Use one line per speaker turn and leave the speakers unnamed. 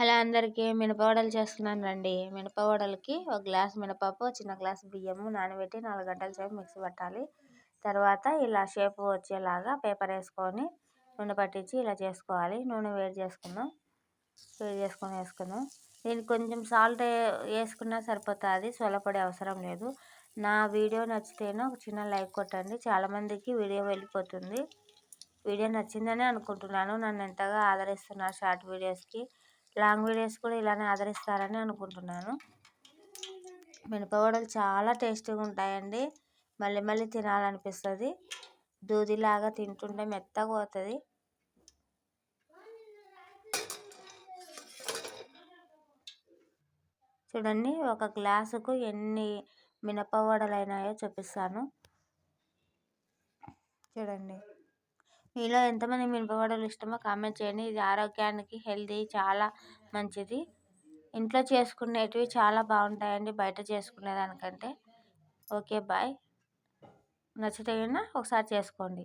Hello అందరికీ మినపవడలు చేస్తున్నాను రండి. మినపవడలకి ఒక గ్లాస్ మినపప్పు చిన్న గ్లాస్ బియ్యము నానబెట్టి నాలుగు గంటల సేపు మిక్సీ పట్టాలి. తర్వాత ఇలా షేప్ వచ్చేలాగా పేపర్ వేసుకొని నూనె పట్టించి ఇలా చేసుకోవాలి. నూనె వేడి చేసుకుందాం. వేడి చేసుకొని వేసుకుందాం. దీనికి కొంచెం సాల్ట్ వేసుకున్నా సరిపోతుంది. సొలపొడి అవసరం లేదు. నా వీడియో నచ్చితేనే ఒక చిన్న లైక్ కొట్టండి. చాలామందికి వీడియో వెళ్ళిపోతుంది. వీడియో నచ్చిందని అనుకుంటున్నాను. నన్ను ఎంతగా ఆదరిస్తున్నారు షార్ట్ వీడియోస్కి. లాంగ్ వీడియోస్ కూడా ఇలానే ఆదరిస్తారని అనుకుంటున్నాను. మినపవడలు చాలా టేస్టీగా ఉంటాయండి. మళ్ళీ మళ్ళీ తినాలనిపిస్తుంది. దూదిలాగా తింటుంటే మెత్తగా పోతుంది చూడండి ఒక గ్లాసుకు ఎన్ని మినపవడలు అయినాయో చూపిస్తాను. చూడండి. మీలో ఎంతమంది మినపవడలు ఇష్టమో కామెంట్ చేయండి. ఇది ఆరోగ్యానికి హెల్తీ చాలా మంచిది. ఇంట్లో చేసుకునేటివి చాలా బాగుంటాయండి బయట చేసుకునే దానికంటే ఓకే బాయ్. నచ్చితే ఒకసారి చేసుకోండి.